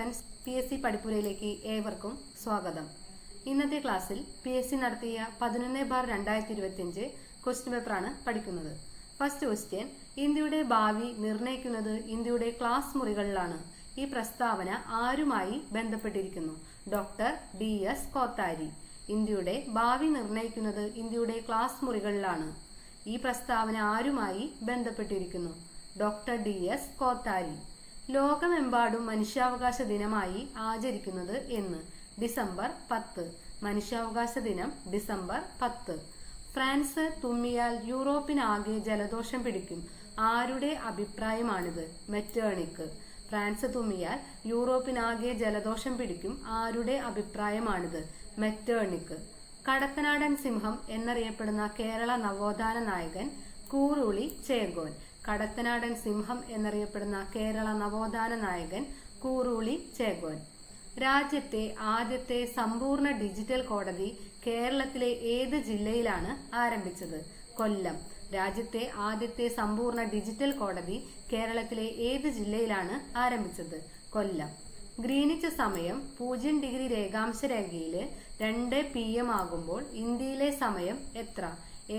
Friends P S C പഠിപ്പുരയിലേക്ക് ഏവർക്കും സ്വാഗതം. ഇന്നത്തെ ക്ലാസ്സിൽ പി എസ് സി നടത്തിയ പതിനൊന്ന് ബാർ രണ്ടായിരത്തി ഇരുപത്തിയഞ്ച് ക്വസ്റ്റ്യൻ പേപ്പറാണ് പഠിക്കുന്നത്. ഫസ്റ്റ് ക്വസ്റ്റ്യൻ ഇന്ത്യയുടെ ഭാവി നിർണയിക്കുന്നത് ഇന്ത്യയുടെ ക്ലാസ് മുറികളിലാണ്. ഈ പ്രസ്താവന ആരുമായി ബന്ധപ്പെട്ടിരിക്കുന്നു? Doctor D S Kothari. ഇന്ത്യയുടെ ഭാവി നിർണയിക്കുന്നത് ഇന്ത്യയുടെ ക്ലാസ് മുറികളിലാണ്. ഈ പ്രസ്താവന ആരുമായി ബന്ധപ്പെട്ടിരിക്കുന്നു? Doctor D S Kothari. ലോകമെമ്പാടും മനുഷ്യാവകാശ ദിനമായി ആചരിക്കുന്നത് എന്ന് ഡിസംബർ പത്ത്. മനുഷ്യാവകാശ ദിനം ഡിസംബർ പത്ത്. ഫ്രാൻസ് തുമ്മിയാൽ യൂറോപ്പിനാകെ ജലദോഷം പിടിക്കും. ആരുടെ അഭിപ്രായമാണിത്? മെറ്റേണിക്ക്. ഫ്രാൻസ് തുമ്മിയാൽ യൂറോപ്പിനാകെ ജലദോഷം പിടിക്കും. ആരുടെ അഭിപ്രായമാണിത്? മെറ്റേണിക്ക്. കടത്തനാടൻ സിംഹം എന്നറിയപ്പെടുന്ന കേരള നവോത്ഥാന നായകൻ കൂറുളി ചേകോൻ കടത്തനാടൻ സിംഹം എന്നറിയപ്പെടുന്ന കേരള നവോത്ഥാന നായകൻ കൂറൂളി ചേകോൻ രാജ്യത്തെ ആദ്യത്തെ സമ്പൂർണ ഡിജിറ്റൽ കോടതി കേരളത്തിലെ ഏത് ജില്ലയിലാണ് ആരംഭിച്ചത്? കൊല്ലം. രാജ്യത്തെ ആദ്യത്തെ സമ്പൂർണ ഡിജിറ്റൽ കോടതി കേരളത്തിലെ ഏത് ജില്ലയിലാണ് ആരംഭിച്ചത്? കൊല്ലം. ഗ്രീനിച്ച് സമയം പൂജ്യം ഡിഗ്രി രേഖാംശ രേഖയിൽ രണ്ട് പി എം ആകുമ്പോൾ ഇന്ത്യയിലെ സമയം എത്ര?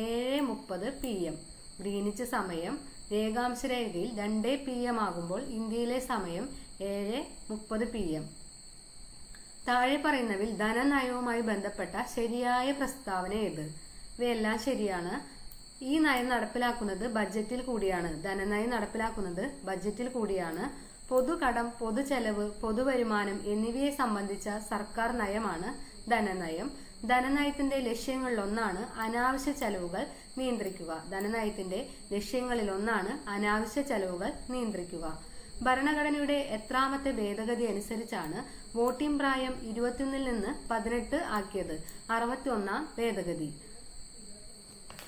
ഏഴ് മുപ്പത് പി എം. ഗ്രീനിച്ച് സമയം രേഖാംശ രേഖയിൽ രണ്ട് പി എം ആകുമ്പോൾ ഇന്ത്യയിലെ സമയം ഏഴ് മുപ്പത് പി എം താഴെ പറയുന്നവിൽ ധനനയവുമായി ബന്ധപ്പെട്ട ശരിയായ പ്രസ്താവന ഏത്? ഇവയെല്ലാം ശരിയാണ്. ഈ നയം നടപ്പിലാക്കുന്നത് ബഡ്ജറ്റിൽ കൂടിയാണ്. ധനനയം നടപ്പിലാക്കുന്നത് ബഡ്ജറ്റിൽ കൂടിയാണ്. പൊതുകടം പൊതുചെലവ് പൊതുവരുമാനം എന്നിവയെ സംബന്ധിച്ച സർക്കാർ നയമാണ് ധനനയം. ധനനയത്തിന്റെ ലക്ഷ്യങ്ങളിലൊന്നാണ് അനാവശ്യ ചെലവുകൾ നിയന്ത്രിക്കുക. ധനനയത്തിന്റെ ലക്ഷ്യങ്ങളിലൊന്നാണ് അനാവശ്യ ചെലവുകൾ നിയന്ത്രിക്കുക. ഭരണഘടനയുടെ എത്രാമത്തെ ഭേദഗതി അനുസരിച്ചാണ് വോട്ടിംഗ് പ്രായം ഇരുപത്തിയൊന്നിൽ നിന്ന് പതിനെട്ട് ആക്കിയത്. അറുപത്തിയൊന്നാം ഭേദഗതി.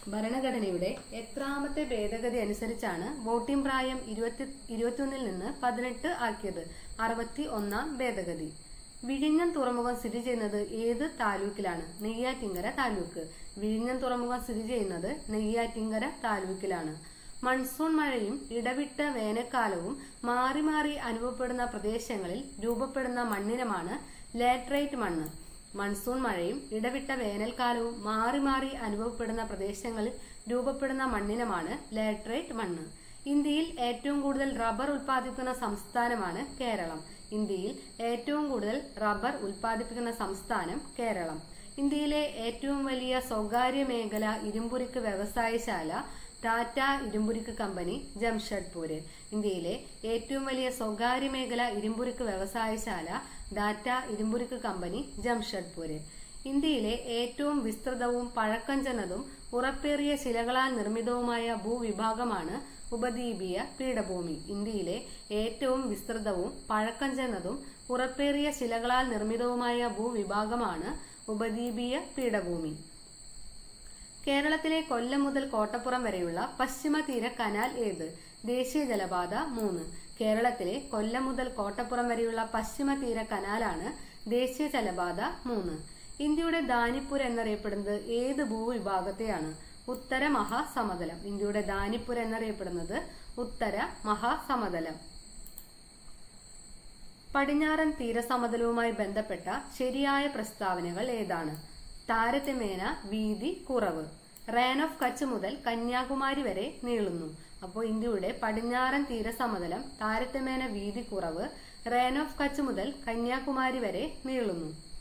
ഭരണഘടനയുടെ എത്രാമത്തെ ഭേദഗതി അനുസരിച്ചാണ് വോട്ടിംഗ് പ്രായം ഇരുപത്തി ഇരുപത്തിയൊന്നിൽ നിന്ന് പതിനെട്ട് ആക്കിയത്. അറുപത്തി ഒന്നാം ഭേദഗതി. വിഴിഞ്ഞം തുറമുഖം സ്ഥിതി ചെയ്യുന്നത് ഏത് താലൂക്കിലാണ്? നെയ്യാറ്റിങ്കര താലൂക്ക്. വിഴിഞ്ഞം തുറമുഖം സ്ഥിതി ചെയ്യുന്നത് നെയ്യാറ്റിങ്കര താലൂക്കിലാണ്. മൺസൂൺ മഴയും ഇടവിട്ട വേനൽക്കാലവും മാറി മാറി അനുഭവപ്പെടുന്ന പ്രദേശങ്ങളിൽ രൂപപ്പെടുന്ന മണ്ണിനമാണ് ലാറ്ററൈറ്റ് മണ്ണ്. മൺസൂൺ മഴയും ഇടവിട്ട വേനൽക്കാലവും മാറി മാറി അനുഭവപ്പെടുന്ന പ്രദേശങ്ങളിൽ രൂപപ്പെടുന്ന മണ്ണിനമാണ് ലാറ്ററൈറ്റ് മണ്ണ്. ഇന്ത്യയിൽ ഏറ്റവും കൂടുതൽ റബ്ബർ ഉൽപ്പാദിപ്പിക്കുന്ന സംസ്ഥാനമാണ് കേരളം. ഇന്ത്യയിൽ ഏറ്റവും കൂടുതൽ റബ്ബർ ഉൽപ്പാദിപ്പിക്കുന്ന സംസ്ഥാനം കേരളം. ഇന്ത്യയിലെ ഏറ്റവും വലിയ സ്വകാര്യ മേഖല ഇരുമ്പുരിക്ക് വ്യവസായശാല ടാറ്റ ഇരുമ്പുരുക്ക് കമ്പനി ജംഷഡ്പൂര് ഇന്ത്യയിലെ ഏറ്റവും വലിയ സ്വകാര്യ മേഖല ഇരുമ്പുരുക്ക് വ്യവസായശാല ടാറ്റ ഇരുമ്പുരുക്ക് കമ്പനി ജംഷഡ്പൂര് ഇന്ത്യയിലെ ഏറ്റവും വിസ്തൃതവും പഴക്കം ചെന്നതും ഉറപ്പേറിയ ശിലകളാൽ നിർമ്മിതവുമായ ഭൂവിഭാഗമാണ് ഉപദ്വീപീയ പീഠഭൂമി ഇന്ത്യയിലെ ഏറ്റവും വിസ്തൃതവും പഴക്കം ചെന്നതും ഉറപ്പേറിയ ശിലകളാൽ നിർമ്മിതവുമായ ഭൂവിഭാഗമാണ് ഉപദ്വീപീയ പീഠഭൂമി. കേരളത്തിലെ കൊല്ലം മുതൽ കോട്ടപ്പുറം വരെയുള്ള പശ്ചിമ തീര കനാൽ ഏത്? ദേശീയ ജലപാത മൂന്ന്. കേരളത്തിലെ കൊല്ലം മുതൽ കോട്ടപ്പുറം വരെയുള്ള പശ്ചിമ തീര കനാലാണ് ദേശീയ ജലപാത മൂന്ന്. ഇന്ത്യയുടെ ദാനിപ്പൂർ എന്നറിയപ്പെടുന്നത് ഏത് ഭൂവിഭാഗത്തെയാണ്? ഉത്തര മഹാസമതലം. ഇന്ത്യയുടെ ദാനിപ്പുര എന്നറിയപ്പെടുന്നത് ഉത്തര മഹാസമതലം. പടിഞ്ഞാറൻ തീരസമതലവുമായി ബന്ധപ്പെട്ട ശരിയായ പ്രസ്താവനകൾ ഏതാണ്? താരതമ്യേന വീതി കുറവ്. റേൻ ഓഫ് കച്ച് മുതൽ കന്യാകുമാരി വരെ നീളുന്നു. അപ്പോൾ ഇന്ത്യയുടെ പടിഞ്ഞാറൻ തീരസമതലം താരതമ്യേന വീതി കുറവ് റേൻ ഓഫ് കച്ച് മുതൽ കന്യാകുമാരി വരെ നീളുന്നു.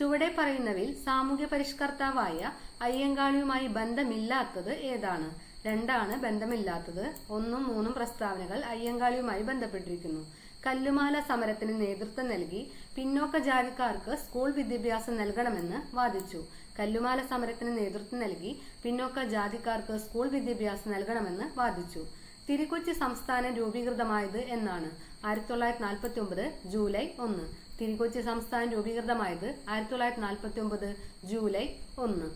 ചുവടെ പറയുന്നവയിൽ സാമൂഹ്യ പരിഷ്കർത്താവായ അയ്യങ്കാളിയുമായി ബന്ധമില്ലാത്തത് ഏതാണ്? രണ്ടാണ് ബന്ധമില്ലാത്തത്. ഒന്നും മൂന്നും പ്രസ്താവനകൾ അയ്യങ്കാളിയുമായി ബന്ധപ്പെട്ടിരിക്കുന്നു. കല്ലുമാല സമരത്തിന് നേതൃത്വം നൽകി പിന്നോക്ക ജാതിക്കാർക്ക് സ്കൂൾ വിദ്യാഭ്യാസം നൽകണമെന്ന് വാദിച്ചു. കല്ലുമാല സമരത്തിന് നേതൃത്വം നൽകി പിന്നോക്ക ജാതിക്കാർക്ക് സ്കൂൾ വിദ്യാഭ്യാസം നൽകണമെന്ന് വാദിച്ചു. തിരുക്കൊച്ചി സംസ്ഥാനം രൂപീകൃതമായത് എന്നാണ്. ആയിരത്തി തൊള്ളായിരത്തി നാൽപ്പത്തി ഒമ്പത് ജൂലൈ ഒന്ന്. തിരുക്കൊച്ചി സംസ്ഥാനം രൂപീകൃതമായത് ആയിരത്തി തൊള്ളായിരത്തി നാൽപ്പത്തി ഒമ്പത് ജൂലൈ ഒന്ന്.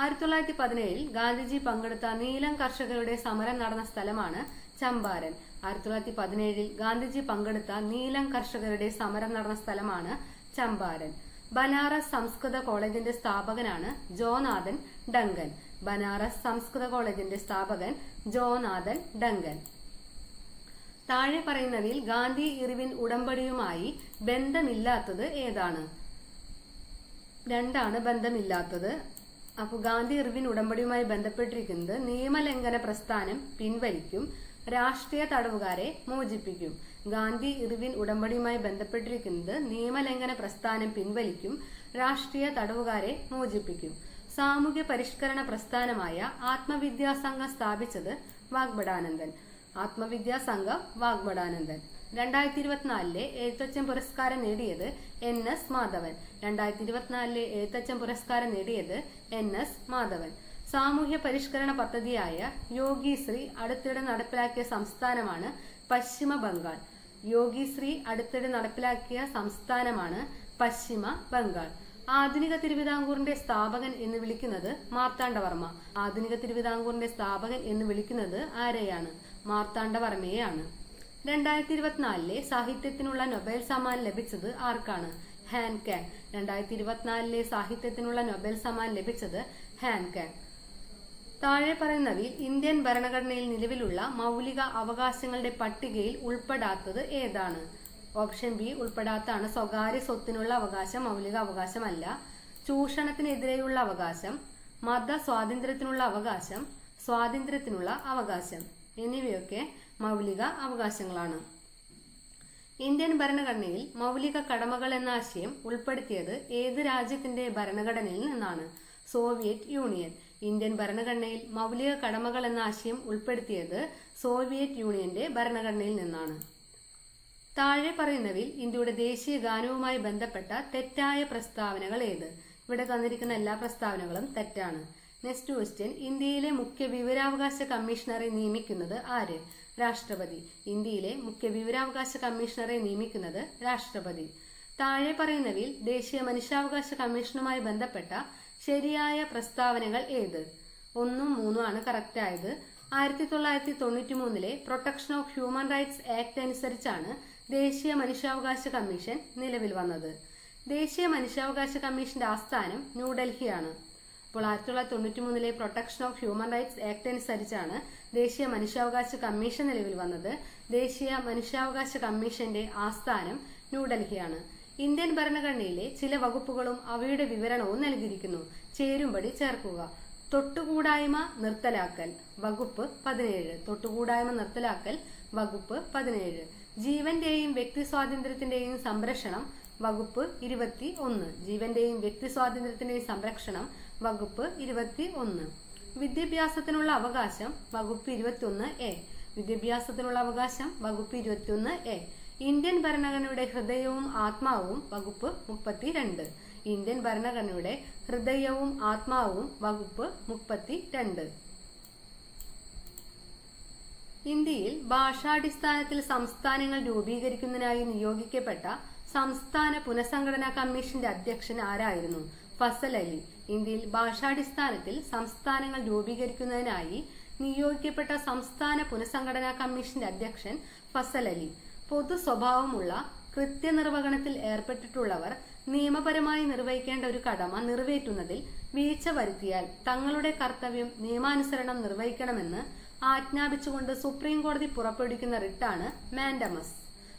ആയിരത്തി തൊള്ളായിരത്തി പതിനേഴിൽ ഗാന്ധിജി പങ്കെടുത്ത നീലം കർഷകരുടെ സമരം നടന്ന സ്ഥലമാണ് ചമ്പാരൻ. ആയിരത്തി തൊള്ളായിരത്തി പതിനേഴിൽ ഗാന്ധിജി പങ്കെടുത്ത നീലം കർഷകരുടെ സമരം നടന്ന സ്ഥലമാണ് ചമ്പാരൻ. ബനാറസ് സംസ്കൃത കോളേജിന്റെ സ്ഥാപകനാണ് ജോനാഥൻ ഡങ്കൻ. ബനാറസ് സംസ്കൃത കോളേജിന്റെ സ്ഥാപകൻ ജോനാഥൻ ഡങ്കൻ. താഴെ പറയുന്നതിൽ ഗാന്ധി ഇറിവിൻ ഉടമ്പടിയുമായി ബന്ധമില്ലാത്തത് ഏതാണ്? രണ്ടാണ് ബന്ധമില്ലാത്തത്. അപ്പോൾ ഗാന്ധി ഇറിവിൻ ഉടമ്പടിയുമായി ബന്ധപ്പെട്ടിരിക്കുന്നത് നിയമലംഘന പ്രസ്ഥാനം പിൻവലിക്കും രാഷ്ട്രീയ തടവുകാരെ മോചിപ്പിക്കും. ഗാന്ധി ഇറിവിൻ ഉടമ്പടിയുമായി ബന്ധപ്പെട്ടിരിക്കുന്നത് നിയമലംഘന പ്രസ്ഥാനം പിൻവലിക്കും രാഷ്ട്രീയ തടവുകാരെ മോചിപ്പിക്കും. സാമൂഹ്യ പരിഷ്കരണ പ്രസ്ഥാനമായ ആത്മവിദ്യാസംഘം സ്ഥാപിച്ചത് വാഗ്ബടാനന്ദൻ ആത്മവിദ്യാ സംഘം വാഗ്മടാനന്ദൻ. രണ്ടായിരത്തി ഇരുപത്തിനാലിലെ എഴുത്തച്ഛൻ പുരസ്കാരം നേടിയത് എൻ എസ് മാധവൻ. രണ്ടായിരത്തി ഇരുപത്തിനാലിലെ എഴുത്തച്ഛൻ പുരസ്കാരം നേടിയത് എൻ എസ് മാധവൻ. സാമൂഹ്യ പരിഷ്കരണ പദ്ധതിയായ യോഗിശ്രീ അടുത്തിടെ നടപ്പിലാക്കിയ സംസ്ഥാനമാണ് പശ്ചിമ ബംഗാൾ. യോഗിശ്രീ അടുത്തിടെ നടപ്പിലാക്കിയ സംസ്ഥാനമാണ് പശ്ചിമ ബംഗാൾ. ആധുനിക തിരുവിതാംകൂറിന്റെ സ്ഥാപകൻ എന്ന് വിളിക്കുന്നത് മാർത്താണ്ഡവർമ്മ ആധുനിക തിരുവിതാംകൂറിന്റെ സ്ഥാപകൻ എന്ന് വിളിക്കുന്നത് ആരെയാണ്? മാർത്താണ്ഡവർമ്മയെയാണ്. രണ്ടായിരത്തി ഇരുപത്തിനാലിലെ സാഹിത്യത്തിനുള്ള നൊബേൽ സമ്മാൻ ലഭിച്ചത് ആർക്കാണ്? ഹാൻ കാങ് രണ്ടായിരത്തി ഇരുപത്തിനാലിലെ സാഹിത്യത്തിനുള്ള നൊബേൽ സമ്മാൻ ലഭിച്ചത് ഹാൻ കാങ് താഴെ പറയുന്നവയിൽ ഇന്ത്യൻ ഭരണഘടനയിൽ നിലവിലുള്ള മൗലിക അവകാശങ്ങളുടെ പട്ടികയിൽ ഉൾപ്പെടാത്തത് ഏതാണ്? ഓപ്ഷൻ ബി ഉൾപ്പെടാത്താണ് സ്വകാര്യ സ്വത്തിനുള്ള അവകാശം മൗലിക അവകാശമല്ല. ചൂഷണത്തിനെതിരെയുള്ള അവകാശം മത സ്വാതന്ത്ര്യത്തിനുള്ള അവകാശം സ്വാതന്ത്ര്യത്തിനുള്ള അവകാശം. എന്നിവയൊക്കെ മൗലിക അവകാശങ്ങളാണ്. ഇന്ത്യൻ ഭരണഘടനയിൽ മൗലിക കടമകൾ എന്ന ആശയം ഉൾപ്പെടുത്തിയത് ഏത് രാജ്യത്തിന്റെ ഭരണഘടനയിൽ നിന്നാണ്? Soviet union. ഇന്ത്യൻ ഭരണഘടനയിൽ മൗലിക കടമകൾ എന്ന ആശയം ഉൾപ്പെടുത്തിയത് സോവിയറ്റ് യൂണിയന്റെ ഭരണഘടനയിൽ നിന്നാണ്. താഴെ പറയുന്നവയിൽ ഇന്ത്യയുടെ ദേശീയ ഗാനവുമായി ബന്ധപ്പെട്ട തെറ്റായ പ്രസ്താവനകൾ ഏത്? ഇവിടെ തന്നിരിക്കുന്ന എല്ലാ പ്രസ്താവനകളും തെറ്റാണ്. Next question. ഇന്ത്യയിലെ മുഖ്യ വിവരാവകാശ കമ്മീഷണറെ നിയമിക്കുന്നത് ആര്? രാഷ്ട്രപതി. ഇന്ത്യയിലെ മുഖ്യ വിവരാവകാശ കമ്മീഷണറെ നിയമിക്കുന്നത് രാഷ്ട്രപതി. താഴെ പറയുന്നവയിൽ ദേശീയ മനുഷ്യാവകാശ കമ്മീഷനുമായി ബന്ധപ്പെട്ട ശരിയായ പ്രസ്താവനകൾ ഏത്? ഒന്നും മൂന്നും ആണ് കറക്റ്റ് ആയത്. ആയിരത്തി തൊള്ളായിരത്തി തൊണ്ണൂറ്റി മൂന്നിലെ protection of human rights act അനുസരിച്ചാണ് ദേശീയ മനുഷ്യാവകാശ കമ്മീഷൻ നിലവിൽ വന്നത്. ദേശീയ മനുഷ്യാവകാശ കമ്മീഷന്റെ ആസ്ഥാനം ന്യൂഡൽഹിയാണ് അപ്പോൾ ആയിരത്തി തൊള്ളായിരത്തി തൊണ്ണൂറ്റി മൂന്നിലെ protection of human rights act അനുസരിച്ചാണ് ദേശീയ മനുഷ്യാവകാശ കമ്മീഷൻ നിലവിൽ വന്നത്. ദേശീയ മനുഷ്യാവകാശ കമ്മീഷന്റെ ആസ്ഥാനം ന്യൂഡൽഹിയാണ്. ഇന്ത്യൻ ഭരണഘടനയിലെ ചില വകുപ്പുകളും അവയുടെ വിവരണവും നൽകിയിരിക്കുന്നു. ചേരുംപടി ചേർക്കുക. തൊട്ടുകൂടായ്മ നിർത്തലാക്കൽ വകുപ്പ് പതിനേഴ്. തൊട്ടുകൂടായ്മ നിർത്തലാക്കൽ വകുപ്പ് പതിനേഴ്. ജീവന്റെയും വ്യക്തി സ്വാതന്ത്ര്യത്തിന്റെയും സംരക്ഷണം വകുപ്പ് ഇരുപത്തി ഒന്ന്. ജീവന്റെയും വ്യക്തി സ്വാതന്ത്ര്യത്തിന്റെയും സംരക്ഷണം വകുപ്പ് ഇരുപത്തി ഒന്ന് വിദ്യാഭ്യാസത്തിനുള്ള അവകാശം വകുപ്പ് ഇരുപത്തിയൊന്ന് എ. വിദ്യാഭ്യാസത്തിനുള്ള അവകാശം വകുപ്പ് ഇരുപത്തിയൊന്ന് എ. ഇന്ത്യൻ ഭരണഘടനയുടെ ഹൃദയവും ആത്മാവും വകുപ്പ് മുപ്പത്തിരണ്ട്. ഇന്ത്യൻ ഭരണഘടനയുടെ ഹൃദയവും ആത്മാവും വകുപ്പ് മുപ്പത്തി രണ്ട് ഇന്ത്യയിൽ ഭാഷാടിസ്ഥാനത്തിൽ സംസ്ഥാനങ്ങൾ രൂപീകരിക്കുന്നതിനായി നിയോഗിക്കപ്പെട്ട സംസ്ഥാന പുനഃസംഘടനാ കമ്മീഷന്റെ അധ്യക്ഷൻ ആരായിരുന്നു? അലി ഇന്ത്യയിൽ ഭാഷാടിസ്ഥാനത്തിൽ സംസ്ഥാനങ്ങൾ രൂപീകരിക്കുന്നതിനായി നിയോഗിക്കപ്പെട്ട സംസ്ഥാന പുനഃസംഘടനാ കമ്മീഷന്റെ അധ്യക്ഷൻ ഫസൽ അലി പൊതു സ്വഭാവമുള്ള കൃത്യനിർവഹണത്തിൽ ഏർപ്പെട്ടിട്ടുള്ളവർ നിയമപരമായി നിർവഹിക്കേണ്ട ഒരു കടമ നിറവേറ്റുന്നതിൽ വീഴ്ച വരുത്തിയാൽ തങ്ങളുടെ കർത്തവ്യം നിയമാനുസരണം നിർവഹിക്കണമെന്ന് ആജ്ഞാപിച്ചുകൊണ്ട് സുപ്രീം കോടതി പുറപ്പെടുവിക്കുന്ന റിട്ടാണ് മാൻഡമസ്.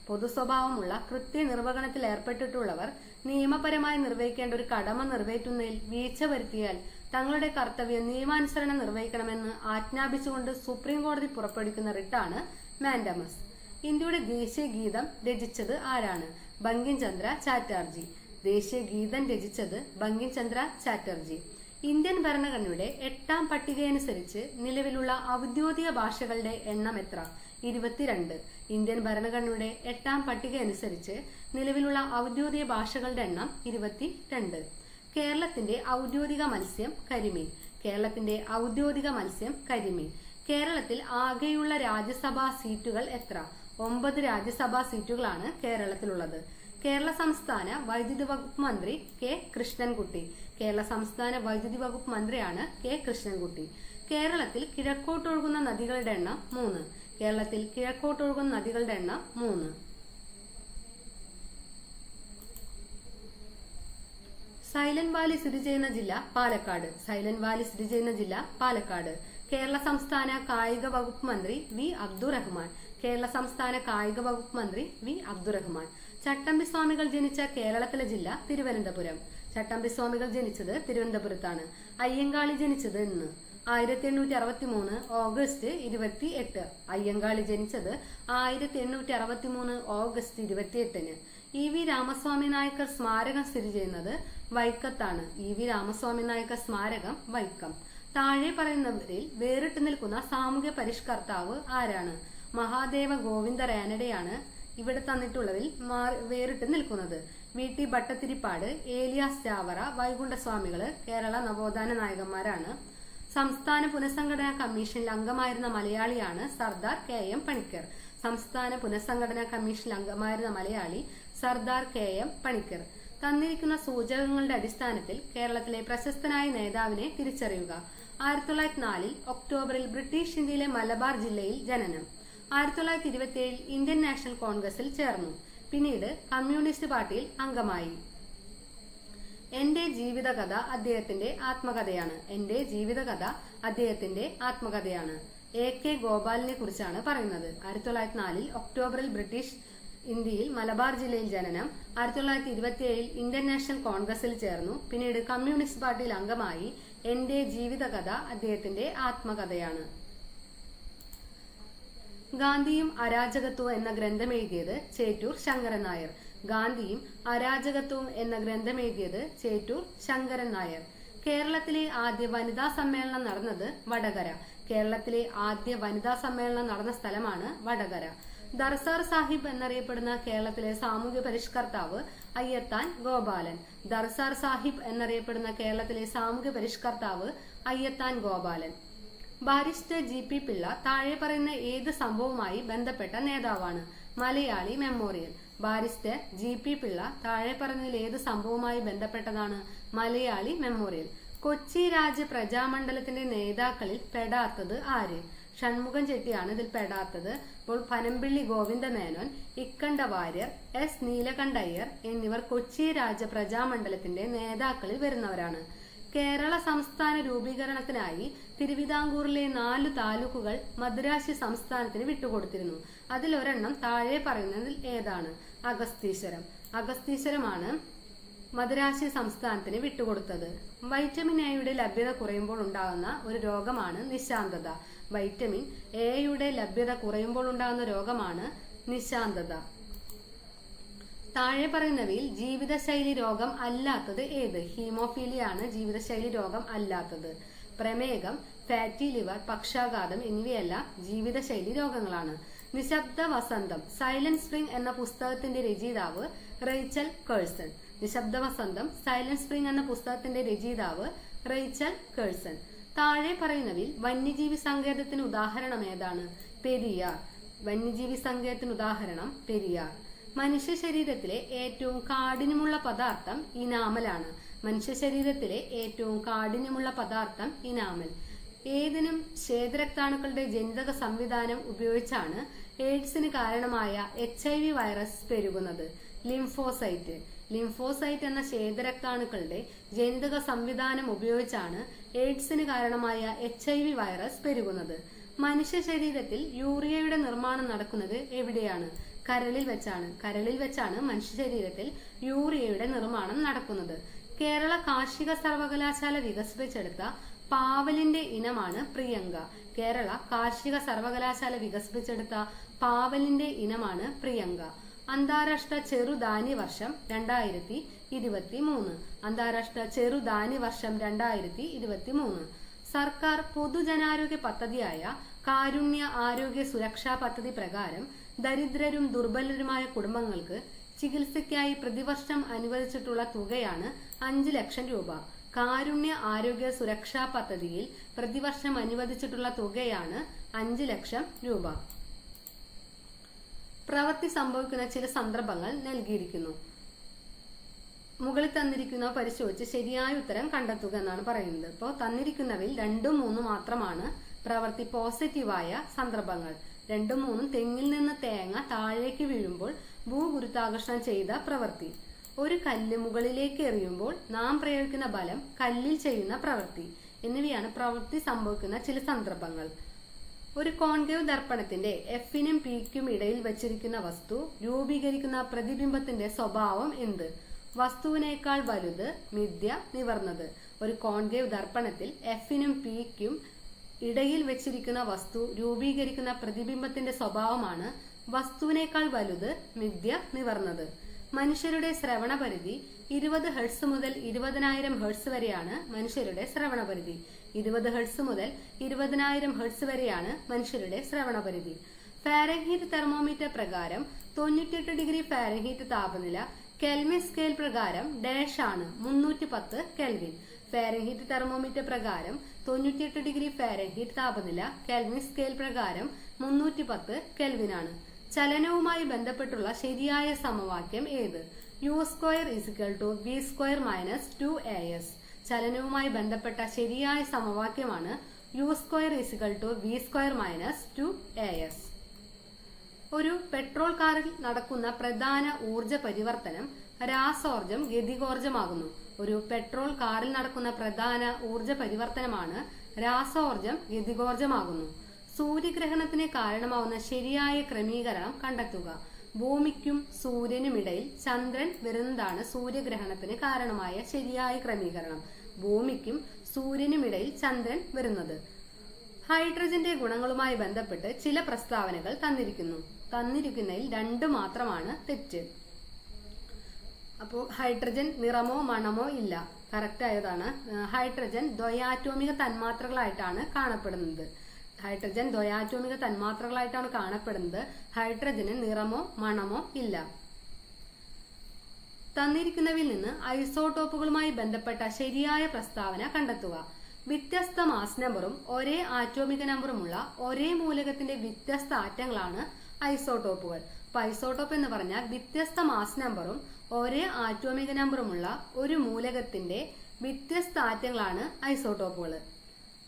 പൊതുസ്വഭാവമുള്ള കൃത്യനിർവഹണത്തിൽ ഏർപ്പെട്ടിട്ടുള്ളവർ നിയമപരമായി നിർവഹിക്കേണ്ട ഒരു കടമ നിറവേറ്റുന്നതിൽ വീഴ്ച വരുത്തിയാൽ തങ്ങളുടെ കർത്തവ്യം നിയമാനുസരണം നിർവഹിക്കണമെന്ന് ആജ്ഞാപിച്ചുകൊണ്ട് സുപ്രീം കോടതി പുറപ്പെടുവിക്കുന്ന റിട്ടാണ് മാൻഡമസ്. ഇന്ത്യയുടെ ദേശീയ ഗീതം രചിച്ചത് ആരാണ്? ബങ്കിം ചന്ദ്ര ചാറ്റർജി. ദേശീയ ഗീതം രചിച്ചത് ബങ്കിം ചന്ദ്ര ചാറ്റർജി. ഇന്ത്യൻ ഭരണഘടനയുടെ എട്ടാം പട്ടികയനുസരിച്ച് നിലവിലുള്ള ഔദ്യോഗിക ഭാഷകളുടെ എണ്ണം എത്ര? ഇരുപത്തിരണ്ട്. ഇന്ത്യൻ ഭരണഘടനയുടെ എട്ടാം പട്ടിക അനുസരിച്ച് നിലവിലുള്ള ഔദ്യോഗിക ഭാഷകളുടെ എണ്ണം ഇരുപത്തി രണ്ട് കേരളത്തിന്റെ ഔദ്യോഗിക മത്സ്യം കരിമീൻ. കേരളത്തിന്റെ ഔദ്യോഗിക മത്സ്യം കരിമീൻ. കേരളത്തിൽ ആകെയുള്ള രാജ്യസഭാ സീറ്റുകൾ എത്ര? ഒമ്പത് രാജ്യസഭാ സീറ്റുകളാണ് കേരളത്തിലുള്ളത്. കേരള സംസ്ഥാന വൈദ്യുതി വകുപ്പ് മന്ത്രി കെ കൃഷ്ണൻകുട്ടി. കേരള സംസ്ഥാന വൈദ്യുതി വകുപ്പ് മന്ത്രിയാണ് കെ കൃഷ്ണൻകുട്ടി. കേരളത്തിൽ കിഴക്കോട്ടൊഴുകുന്ന നദികളുടെ എണ്ണം മൂന്ന്. കേരളത്തിൽ കിഴക്കോട്ടൊഴുകുന്ന നദികളുടെ എണ്ണം മൂന്ന്. സൈലന്റ് വാലി സ്ഥിതി ചെയ്യുന്ന ജില്ല പാലക്കാട്. സൈലന്റ് വാലി സ്ഥിതി ചെയ്യുന്ന ജില്ല പാലക്കാട്. കേരള സംസ്ഥാന കായിക വകുപ്പ് മന്ത്രി വി അബ്ദുറഹ്മാൻ. കേരള സംസ്ഥാന കായിക വകുപ്പ് മന്ത്രി വി അബ്ദുറഹ്മാൻ. ചട്ടമ്പി സ്വാമികൾ ജനിച്ച കേരളത്തിലെ ജില്ല തിരുവനന്തപുരം. ചട്ടമ്പി സ്വാമികൾ ജനിച്ചത് തിരുവനന്തപുരത്താണ്. അയ്യങ്കാളി ജനിച്ചത് ഇന്ന്. ആയിരത്തി എണ്ണൂറ്റി അറുപത്തി മൂന്ന് ഓഗസ്റ്റ് ഇരുപത്തി എട്ട് അയ്യങ്കാളി ജനിച്ചത് ആയിരത്തി എണ്ണൂറ്റി അറുപത്തി മൂന്ന് ഓഗസ്റ്റ് ഇരുപത്തി എട്ടിന് ഇ വി രാമസ്വാമി നായക്കർ സ്മാരകം സ്ഥിതി ചെയ്യുന്നത് വൈക്കത്താണ്. ഇ വി രാമസ്വാമി നായക്കർ സ്മാരകം വൈക്കം. താഴെ പറയുന്നവരിൽ വേറിട്ട് നിൽക്കുന്ന സാമൂഹ്യ പരിഷ്കർത്താവ് ആരാണ്? മഹാദേവ ഗോവിന്ദ റാനഡയാണ് ഇവിടെ തന്നിട്ടുള്ളതിൽ വേറിട്ട് നിൽക്കുന്നത്. V T Bhattathiripad Elias Chavara വൈകുണ്ഠസ്വാമികൾ Kerala നവോത്ഥാന നായകന്മാരാണ്. സംസ്ഥാന പുനഃസംഘടനാ കമ്മീഷനിൽ അംഗമായിരുന്ന മലയാളിയാണ് സർദാർ കെ എം പണിക്കർ. സംസ്ഥാന പുനഃസംഘടനാ കമ്മീഷനിൽ അംഗമായിരുന്ന മലയാളി സർദാർ കെ എം പണിക്കർ. തന്നിരിക്കുന്ന സൂചകങ്ങളുടെ അടിസ്ഥാനത്തിൽ കേരളത്തിലെ പ്രശസ്തനായ നേതാവിനെ തിരിച്ചറിയുക. ആയിരത്തി തൊള്ളായിരത്തി നാലിൽ ഒക്ടോബറിൽ ബ്രിട്ടീഷ് ഇന്ത്യയിലെ മലബാർ ജില്ലയിൽ ജനനം. ആയിരത്തി തൊള്ളായിരത്തി ഇരുപത്തിയേഴിൽ ഇന്ത്യൻ നാഷണൽ കോൺഗ്രസിൽ ചേർന്നു. പിന്നീട് കമ്മ്യൂണിസ്റ്റ് പാർട്ടിയിൽ അംഗമായി. എന്റെ ജീവിതകഥ അദ്ദേഹത്തിന്റെ ആത്മകഥയാണ്. എന്റെ ജീവിതകഥ അദ്ദേഹത്തിന്റെ ആത്മകഥയാണ്. എ കെ ഗോപാലിനെ കുറിച്ചാണ് പറയുന്നത്. ആയിരത്തി തൊള്ളായിരത്തി നാലിൽ ഒക്ടോബറിൽ ബ്രിട്ടീഷ് ഇന്ത്യയിൽ മലബാർ ജില്ലയിൽ ജനനം. ആയിരത്തി തൊള്ളായിരത്തി ഇരുപത്തിയേഴിൽ ഇന്ത്യൻ നാഷണൽ കോൺഗ്രസിൽ ചേർന്നു. പിന്നീട് കമ്മ്യൂണിസ്റ്റ് പാർട്ടിയിൽ അംഗമായി എന്റെ ജീവിതകഥ അദ്ദേഹത്തിന്റെ ആത്മകഥയാണ്. ഗാന്ധിയും അരാജകത്വവും എന്ന ഗ്രന്ഥം എഴുതിയത് ചേറ്റൂർ ശങ്കരൻ നായർ. ഗാന്ധിയും അരാജകത്വവും എന്ന ഗ്രന്ഥമെഴുതിയത് ചേറ്റൂർ ശങ്കരൻ നായർ. കേരളത്തിലെ ആദ്യ വനിതാ സമ്മേളനം നടന്നത് വടകര. കേരളത്തിലെ ആദ്യ വനിതാ സമ്മേളനം നടന്ന സ്ഥലമാണ് വടകര. ദർസാർ സാഹിബ് എന്നറിയപ്പെടുന്ന കേരളത്തിലെ സാമൂഹ്യ പരിഷ്കർത്താവ് അയ്യത്താൻ ഗോപാലൻ. ദർസാർ സാഹിബ് എന്നറിയപ്പെടുന്ന കേരളത്തിലെ സാമൂഹ്യ പരിഷ്കർത്താവ് Ayyathan Gopalan. Barrister G P Pillai താഴെ പറയുന്ന ഏത് സംഭവവുമായി ബന്ധപ്പെട്ട നേതാവാണ്? Malayali Memorial. Barrister G P Pillai താഴെ പറഞ്ഞതിൽ ഏത് സംഭവവുമായി ബന്ധപ്പെട്ടതാണ് മലയാളി മെമ്മോറിയൽ. കൊച്ചി രാജ്യ പ്രജാമണ്ഡലത്തിന്റെ നേതാക്കളിൽ പെടാത്തത് ആര്? ഷൺമുഖം ചെട്ടിയാണ് ഇതിൽ പെടാത്തത്. അപ്പോൾ പനമ്പിള്ളി ഗോവിന്ദ മേനോൻ ഇക്കണ്ട വാര്യർ എസ് നീലകണ്ഠയ്യർ എന്നിവർ കൊച്ചി രാജ്യ പ്രജാമണ്ഡലത്തിന്റെ നേതാക്കളിൽ വരുന്നവരാണ്. കേരള സംസ്ഥാന രൂപീകരണത്തിനായി തിരുവിതാംകൂറിലെ നാല് താലൂക്കുകൾ മദ്രാശി സംസ്ഥാനത്തിന് വിട്ടുകൊടുത്തിരുന്നു. അതിലൊരെണ്ണം താഴെ പറയുന്നതിൽ ഏതാണ്? അഗസ്തീശ്വരം. അഗസ്തീശ്വരമാണ് മദുരാശി സംസ്ഥാനത്തിന് വിട്ടുകൊടുത്തത്. വൈറ്റമിൻ എയുടെ ലഭ്യത കുറയുമ്പോൾ ഉണ്ടാകുന്ന ഒരു രോഗമാണ് നിശാന്തത. വൈറ്റമിൻ എയുടെ ലഭ്യത കുറയുമ്പോൾ ഉണ്ടാകുന്ന രോഗമാണ് നിശാന്തത. താഴെ പറയുന്നവയിൽ ജീവിതശൈലി രോഗം അല്ലാത്തത് ഏത്? ഹീമോഫീലിയാണ് ജീവിതശൈലി രോഗം അല്ലാത്തത്. പ്രമേഹം ഫാറ്റി ലിവർ പക്ഷാഘാതം എന്നിവയെല്ലാം ജീവിതശൈലി രോഗങ്ങളാണ്. നിശബ്ദ വസന്തം സൈലന്റ് സ്പ്രിംഗ് എന്ന പുസ്തകത്തിന്റെ രചയിതാവ് റേച്ചൽ കേഴ്സൺ. നിശബ്ദ വസന്തം സൈലന്റ് സ്പ്രിംഗ് എന്ന പുസ്തകത്തിന്റെ രചയിതാവ് റേച്ചൽ കേഴ്സൺ. താഴെ പറയുന്നവയിൽ വന്യജീവി സങ്കേതത്തിന് ഉദാഹരണം ഏതാണ്? പെരിയാർ. വന്യജീവി സങ്കേതത്തിന് ഉദാഹരണം പെരിയാർ. മനുഷ്യ ശരീരത്തിലെ ഏറ്റവും കാഠിന്യമുള്ള പദാർത്ഥം ഇനാമലാണ്. മനുഷ്യ ശരീരത്തിലെ ഏറ്റവും കാഠിന്യമുള്ള പദാർത്ഥം ഇനാമൽ. ഏതിനും ശ്വേതരക്താണുക്കളുടെ ജനിതക സംവിധാനം ഉപയോഗിച്ചാണ് എയ്ഡ്സിന് കാരണമായ എച്ച് ഐ വി വൈറസ് പെരുകുന്നത്. ലിംഫോസൈറ്റ്. ലിംഫോസൈറ്റ് എന്ന ശ്വേതരക്താണുക്കളുടെ ജനിതക സംവിധാനം ഉപയോഗിച്ചാണ് എയ്ഡ്സിന് കാരണമായ എച്ച് ഐ വി വൈറസ് പെരുകുന്നത്. മനുഷ്യ ശരീരത്തിൽ യൂറിയയുടെ നിർമ്മാണം നടക്കുന്നത് എവിടെയാണ്? കരളിൽ വെച്ചാണ്. കരളിൽ വെച്ചാണ് മനുഷ്യ ശരീരത്തിൽ യൂറിയയുടെ നിർമ്മാണം നടക്കുന്നത്. കേരള കാർഷിക സർവകലാശാല വികസിപ്പിച്ചെടുത്ത പാവലിന്റെ ഇനമാണ് പ്രിയങ്ക. കേരള കാർഷിക സർവകലാശാല വികസിപ്പിച്ചെടുത്ത പാവലിന്റെ ഇനമാണ് പ്രിയങ്ക. അന്താരാഷ്ട്ര ചെറുധാന്യ വർഷം രണ്ടായിരത്തി ഇരുപത്തി മൂന്ന്. അന്താരാഷ്ട്ര ചെറുധാന്യ വർഷം രണ്ടായിരത്തി ഇരുപത്തി മൂന്ന്. സർക്കാർ പൊതുജനാരോഗ്യ പദ്ധതിയായ കാരുണ്യ ആരോഗ്യ സുരക്ഷാ പദ്ധതി പ്രകാരം ദരിദ്രരും ദുർബലരുമായ കുടുംബങ്ങൾക്ക് ചികിത്സയ്ക്കായി പ്രതിവർഷം അനുവദിച്ചിട്ടുള്ള തുകയാണ് അഞ്ച് ലക്ഷം രൂപ. കാരുണ്യ ആരോഗ്യ സുരക്ഷാ പദ്ധതിയിൽ പ്രതിവർഷം അനുവദിച്ചിട്ടുള്ള തുകയാണ് അഞ്ച് ലക്ഷം രൂപ. പ്രവൃത്തി സംഭവിക്കുന്ന ചില സന്ദർഭങ്ങൾ നൽകിയിരിക്കുന്നു. മുകളിൽ തന്നിരിക്കുന്ന പരിശോധിച്ച് ശരിയായ ഉത്തരം കണ്ടെത്തുക എന്നാണ് പറയുന്നത്. ഇപ്പോൾ തന്നിരിക്കുന്നവയിൽ രണ്ടും മൂന്നും മാത്രമാണ് പ്രവൃത്തി പോസിറ്റീവായ സന്ദർഭങ്ങൾ. രണ്ടും മൂന്നും തെങ്ങിൽ നിന്ന് തേങ്ങ താഴേക്ക് വീഴുമ്പോൾ ഭൂഗുരുത്താകർഷണം ചെയ്ത പ്രവൃത്തി. ഒരു കല്ല് മുകളിലേക്ക് എറിയുമ്പോൾ നാം പ്രയോഗിക്കുന്ന ബലം കല്ലിൽ ചെയ്യുന്ന പ്രവൃത്തി. എന്നിവയാണ് പ്രവൃത്തി സംഭവിക്കുന്ന ചില സന്ദർഭങ്ങൾ. ഒരു കോൺകേവ് ദർപ്പണത്തിന്റെ എഫിനും പിക്കും ഇടയിൽ വച്ചിരിക്കുന്ന വസ്തു രൂപീകരിക്കുന്ന പ്രതിബിംബത്തിന്റെ സ്വഭാവം എന്ത്? വസ്തുവിനേക്കാൾ വലുത് മിഥ്യ നിവർന്നത്. ഒരു കോൺകേവ് ദർപ്പണത്തിൽ എഫിനും പിക്കും ഇടയിൽ വെച്ചിരിക്കുന്ന വസ്തു രൂപീകരിക്കുന്ന പ്രതിബിംബത്തിന്റെ സ്വഭാവമാണ് വസ്തുവിനേക്കാൾ വലുത് മിഥ്യ നിവർന്നത്. മനുഷ്യരുടെ ശ്രവണ പരിധി ഇരുപത് ഹെർട്സ് മുതൽ ഇരുപതിനായിരം ഹെർട്സ് വരെയാണ് മനുഷ്യരുടെ ശ്രവണ പരിധി. ഇരുപത് ഹെർട്സ് മുതൽ ഇരുപതിനായിരം ഹെർട്സ് വരെയാണ് മനുഷ്യരുടെ ശ്രവണ പരിധി. ഫാരൻഹീറ്റ് തെർമോമീറ്റർ പ്രകാരം തൊണ്ണൂറ്റെട്ട് ഡിഗ്രി ഫാരൻഹീറ്റ് താപനില കെൽവിൻ സ്കെയിൽ പ്രകാരം ഡാഷ് ആണ് മുന്നൂറ്റി പത്ത് കെൽവിൻ. ഫാരൻഹീറ്റ് തെർമോമീറ്റർ പ്രകാരം തൊണ്ണൂറ്റിയെട്ട് ഡിഗ്രി ഫാരൻഹീറ്റ് താപനില കെൽവിൻ സ്കെയിൽ പ്രകാരം മുന്നൂറ്റി പത്ത് കെൽവിനാണ്. ചലനവുമായി ബന്ധപ്പെട്ടുള്ള ശരിയായ സമവാക്യം ഏത്? U square is equal to V square minus two A S ചലനവുമായി ബന്ധപ്പെട്ട ശരിയായ സമവാക്യമാണ് U square is equal to V square minus two A S ഒരു പെട്രോൾ കാറിൽ നടക്കുന്ന പ്രധാന ഊർജ പരിവർത്തനം രാസോർജം ഗതികോർജമാകുന്നു ഒരു പെട്രോൾ കാറിൽ നടക്കുന്ന പ്രധാന ഊർജ പരിവർത്തനമാണ് രാസോർജം ഗതികോർജമാകുന്നു സൂര്യഗ്രഹണത്തിന് കാരണമാവുന്ന ശരിയായ ക്രമീകരണം കണ്ടെത്തുക. ഭൂമിക്കും സൂര്യനുമിടയിൽ ചന്ദ്രൻ വരുന്നതാണ് സൂര്യഗ്രഹണത്തിന് കാരണമായ ശരിയായ ക്രമീകരണം. ഭൂമിക്കും സൂര്യനുമിടയിൽ ചന്ദ്രൻ വരുന്നത്. ഹൈഡ്രജന്റെ ഗുണങ്ങളുമായി ബന്ധപ്പെട്ട് ചില പ്രസ്താവനകൾ തന്നിരിക്കുന്നു. തന്നിരിക്കുന്നതിൽ രണ്ട് മാത്രമാണ് തെറ്റ്. അപ്പോൾ ഹൈഡ്രജൻ നിറമോ മണമോ ഇല്ല. കറക്റ്റ് ആയതാണ്. ഹൈഡ്രജൻ ദ്വയാറ്റോമിക തന്മാത്രകളായിട്ടാണ് കാണപ്പെടുന്നത്. ഹൈഡ്രജൻ ദ്വയാറ്റോമിക തന്മാത്രകളായിട്ടാണ് കാണപ്പെടുന്നത്. ഹൈഡ്രജന് നിറമോ മണമോ ഇല്ല. തന്നിരിക്കുന്നവയിൽ നിന്ന് ഐസോടോപ്പുകളുമായി ബന്ധപ്പെട്ട ശരിയായ പ്രസ്താവന കണ്ടെത്തുക. വ്യത്യസ്ത മാസ് നമ്പറും ഒരേ ആറ്റോമിക നമ്പറുമുള്ള ഒരേ മൂലകത്തിന്റെ വ്യത്യസ്ത ആറ്റങ്ങളാണ് ഐസോടോപ്പുകൾ. അപ്പൊ ഐസോടോപ്പ് എന്ന് പറഞ്ഞാൽ വ്യത്യസ്ത മാസ് നമ്പറും ഒരേ ആറ്റോമിക നമ്പറുമുള്ള ഒരു മൂലകത്തിന്റെ വ്യത്യസ്ത ആറ്റങ്ങളാണ് ഐസോട്ടോപ്പുകൾ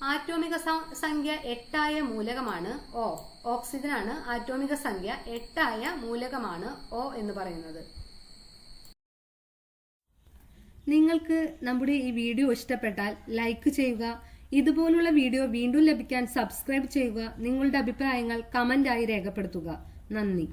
ആറ്റോമിക സംഖ്യ എട്ടായ മൂലകമാണ് ഓ ഓക്സിജനാണ് ആറ്റോമിക സംഖ്യ എട്ടായ മൂലകമാണ് ഓ എന്ന് പറയുന്നത്. നിങ്ങൾക്ക് നമ്മുടെ ഈ വീഡിയോ ഇഷ്ടപ്പെട്ടാൽ ലൈക്ക് ചെയ്യുക ഇതുപോലുള്ള വീഡിയോ വീണ്ടും ലഭിക്കാൻ സബ്സ്ക്രൈബ് ചെയ്യുക നിങ്ങളുടെ അഭിപ്രായങ്ങൾ കമന്റായി രേഖപ്പെടുത്തുക. നന്ദി.